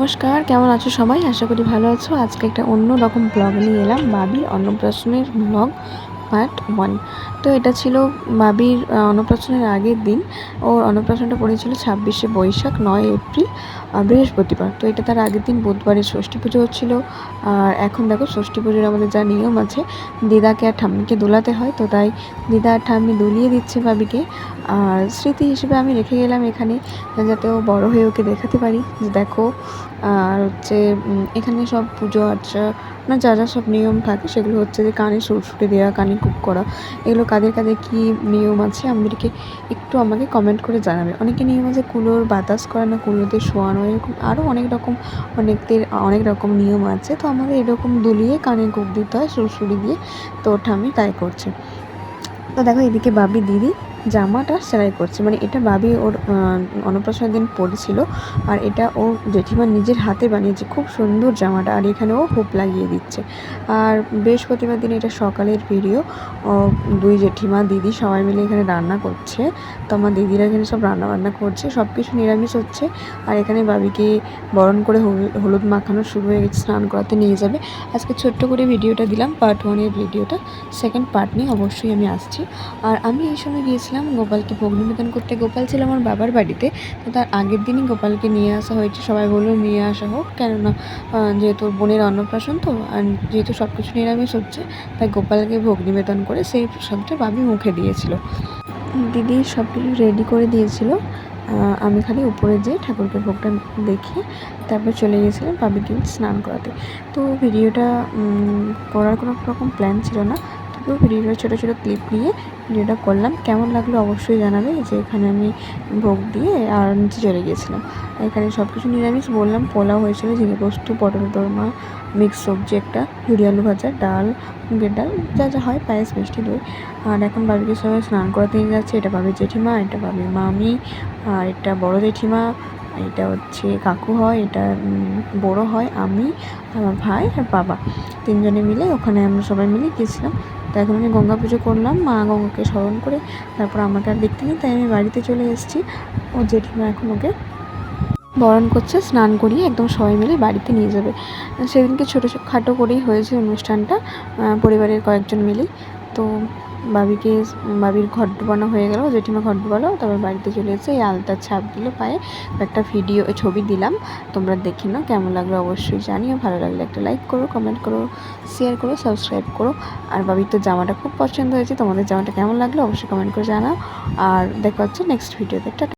নমস্কার, কেমন আছো সবাই? আশা করি ভালো আছো। আজকে একটা অন্য রকম ব্লগ নিয়ে এলাম। বাবির অন্নপ্রাশনের ব্লগ পার্ট ওয়ান তো এটা ছিল বাবির অন্নপ্রাশনের আগের দিন। ওর অন্নপ্রাশনটা পড়েছিল ছাব্বিশে বৈশাখ, নয় এপ্রিল বৃহস্পতিবার। তো এটা তার আগের দিন বুধবারে ষষ্ঠী পুজো হচ্ছিল। আর এখন দেখো ষষ্ঠী পুজোর আমাদের যা নিয়ম আছে, দিদাকে আর ঠাম্মিকে দোলাতে হয়। তো তাই দিদা আর ঠাম্মি দুলিয়ে দিচ্ছে বাবিকে আর স্মৃতি হিসেবে আমি রেখে গেলাম এখানে, যাতে ও বড় হয়ে ওকে দেখাতে পারি। যে দেখো, আর হচ্ছে এখানে সব পুজো আর্চা না যা যা সব নিয়ম থাকে, সেগুলো হচ্ছে যে কানে সুরসুরে দেওয়া, কানে কুক করা। এগুলো কাদের কাদের কী নিয়ম আছে আমাদেরকে একটু আমাকে কমেন্ট করে জানাবে। অনেকে নিয়ম আছে কুলোর বাতাস করা না, কুলোতে শোয়ানো, এরকম আরও অনেক রকম, অনেকদের অনেক রকম নিয়ম আছে। তো আমাদের এরকম দুলিয়ে কানে কুক দিতে হয় সুরসুরি দিয়ে, তো ওঠা আমি তাই করছি। তো দেখো এদিকে বাবি দিদি জামাটা সেলাই করছে। মানে এটা বাবি ওর অন্নপ্রাশনের দিন পরেছিল আর এটা ও জেঠিমা নিজের হাতে বানিয়েছে। খুব সুন্দর জামাটা আর এখানে ও হুপ লাগিয়ে দিচ্ছে। আর বৃহস্পতিবার দিন এটা সকালের ভিডিও ও দুই জেঠিমা, দিদি সবাই মিলে এখানে রান্না করছে। তো আমার দিদিরা এখানে সব রান্না বান্না করছে সব কিছু নিরামিষ হচ্ছে। আর এখানে বাবিকে বরণ করে হলুদ মাখানো শুরু হয়ে গেছে, স্নান করাতে নিয়ে যাবে। আজকে ছোট্ট করে ভিডিওটা দিলাম পার্ট ওয়ানের ভিডিওটা সেকেন্ড পার্ট নিয়ে অবশ্যই আমি আসছি। আর আমি এই সময় গিয়েছিলাম, গোপালকে ভোগ নিবেদন করতে। গোপাল ছিল আমার বাবার বাড়িতে, তো তার আগের দিনই গোপালকে নিয়ে আসা হয়েছে। সবাই বলল, নিয়ে আসা হোক, কেননা যেহেতু বোনের অন্নপ্রাশন তো, আর যেহেতু সব কিছু নিরামিষ হচ্ছে, তাই গোপালকে ভোগ নিবেদন করে সেই প্রসাদটা বাবি মুখে দিয়েছিল। দিদি সব কিছু রেডি করে দিয়েছিল। আমি খালি উপরে যেয়ে ঠাকুরকে ভোগটা দেখে, তারপর চলে গিয়েছিলাম বাবিকে স্নান করাতে। তো ভিডিওটা করার কোনো রকম প্ল্যান ছিল না। তবুও ভিডিওটা ছোটো ছোটো ক্লিপ নিয়ে ভিডিওটা করলাম। কেমন লাগল অবশ্যই জানাবে। যে এখানে আমি ভোগ দিয়ে আর নিচে চলে গিয়েছিলাম। এখানে সব কিছু নিরামিষ বললাম, পোলাও হয়েছিল ঝিঙে পোস্ত পটল দোরমা মিক্স সবজি একটা, ঝুরি আলু ভাজা, ডাল, মুগের ডাল, যা যা হয়, পায়েস, মিষ্টি, দই। আর এখন বাবিকে সবাই স্নান করাতে নিয়ে যাচ্ছে। এটা বাবির জেঠিমা, এটা বাবির মামি, আর এটা বড় জেঠিমা, এটা হচ্ছে কাকু হয়, এটা বড় হয় আমি, আমার ভাই আর বাবা। তিনজনে মিলে ওখানে আমরা সবাই মিলে গিয়েছিলাম। তো এখন আমি গঙ্গা পুজো করলাম, মা গঙ্গাকে স্মরণ করে তারপর আমাকে আর দেখতে নেই, তাই আমি বাড়িতে চলে এসেছি। ও জেঠিমা এখন ওকে বরণ করছে, স্নান করিয়ে একদম সবাই মিলে বাড়িতে নিয়ে যাবে। সেদিনকে ছোটো খাটো করেই হয়েছে অনুষ্ঠানটা পরিবারের কয়েকজন মিলেই। তো বাবিকে বাবির ঘর ডুবানো হয়ে গেল, জেঠিমা ঘর ডুবালো, তারপর বাড়িতে চলে এসে এই আলতার ছাপ দিলো পায়ে। একটা ভিডিও ছবি দিলাম, তোমরা দেখে নাও কেমন লাগল অবশ্যই জানিও। ভালো লাগলে একটা লাইক করো কমেন্ট করো শেয়ার করো সাবস্ক্রাইব করো। আর বাবির তো জামাটা খুব পছন্দ হয়েছে, তোমাদের জামাটা কেমন লাগল অবশ্যই কমেন্ট করে জানাও। আর দেখা হচ্ছে নেক্সট ভিডিওতে